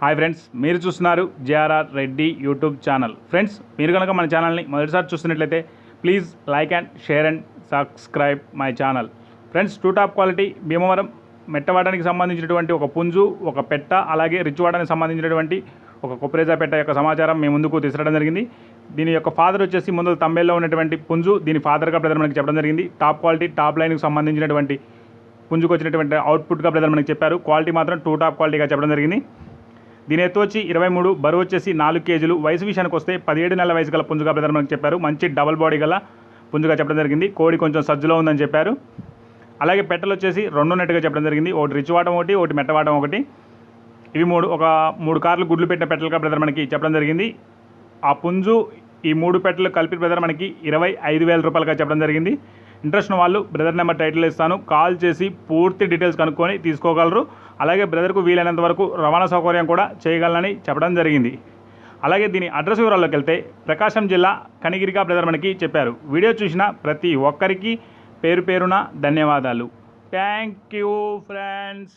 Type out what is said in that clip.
Hi friends మీరు చూస్తున్నారు JRR Reddy YouTube channel friends మీరు కనుక మన ఛానల్ని మొదటిసారి చూస్తున్నట్లయితే please like and share and subscribe my channel friends to top quality Bhimavaram మెట్టవాడానికి సంబంధించినటువంటి ఒక పుంజు ఒక పెట్ట అలాగే రిచ్వాడానికి సంబంధించినటువంటి ఒక కొప్పరేజా పెట్ట యొక్క సమాచారం మేము ముందుకు తీసుకురావడం జరిగింది. దీని యొక్క ఫాదర్ వచ్చేసి ముందు తమ్మేల్లో ఉన్నటువంటి పుంజు దీని ఫాదర్గా బ్రదర్ మనకి చెప్పడం జరిగింది. టాప్ క్వాలిటీ టాప్ లైన్కి సంబంధించినటువంటి పుంజుకు వచ్చినటువంటి అవుట్పుట్గా బ్రదర్ మనకి చెప్పారు. క్వాలిటీ మాత్రం టూ టాప్ క్వాలిటీగా చెప్పడం జరిగింది. దీని ఎత్తు వచ్చి ఇరవై మూడు బరువు వచ్చేసి నాలుగు కేజీలు. వయసు విషయానికి వస్తే పదిహేడు నెలల వయసు గల పుంజుగా బ్రదర్ చెప్పారు. మంచి డబల్ బాడీ గల పుంజుగా చెప్పడం జరిగింది. కోడి కొంచెం సజ్జులో ఉందని చెప్పారు. అలాగే పెట్టలు వచ్చేసి రెండు నెట్టుగా చెప్పడం జరిగింది. ఒకటి రిచ్ వాటం ఒకటి ఒకటి మెట్టవాటం ఒకటి. ఇవి మూడు ఒక మూడు కార్లు గుడ్లు పెట్టిన పెట్టలుగా బ్రదర్ మనకి చెప్పడం జరిగింది. ఆ పుంజు ఈ మూడు పెట్టలు కలిపి బ్రదర్ మనకి ఇరవై ఐదు వేల రూపాయలుగా చెప్పడం జరిగింది. ఇంట్రెస్ట్ ఉన్న వాళ్ళు బ్రదర్ నెంబర్ టైటిల్ ఇస్తాను. కాల్ చేసి పూర్తి డీటెయిల్స్ కనుక్కొని తీసుకోగలరు. అలాగే బ్రదర్కు వీలైనంత వరకు రవాణా సౌకర్యం కూడా చేయగలనని చెప్పడం జరిగింది. అలాగే దీని అడ్రస్ వివరాల్లోకి వెళ్తే ప్రకాశం జిల్లా కనిగిరిగా బ్రదర్ మనకి చెప్పారు. వీడియో చూసిన ప్రతి ఒక్కరికి పేరు పేరున ధన్యవాదాలు. Thank you friends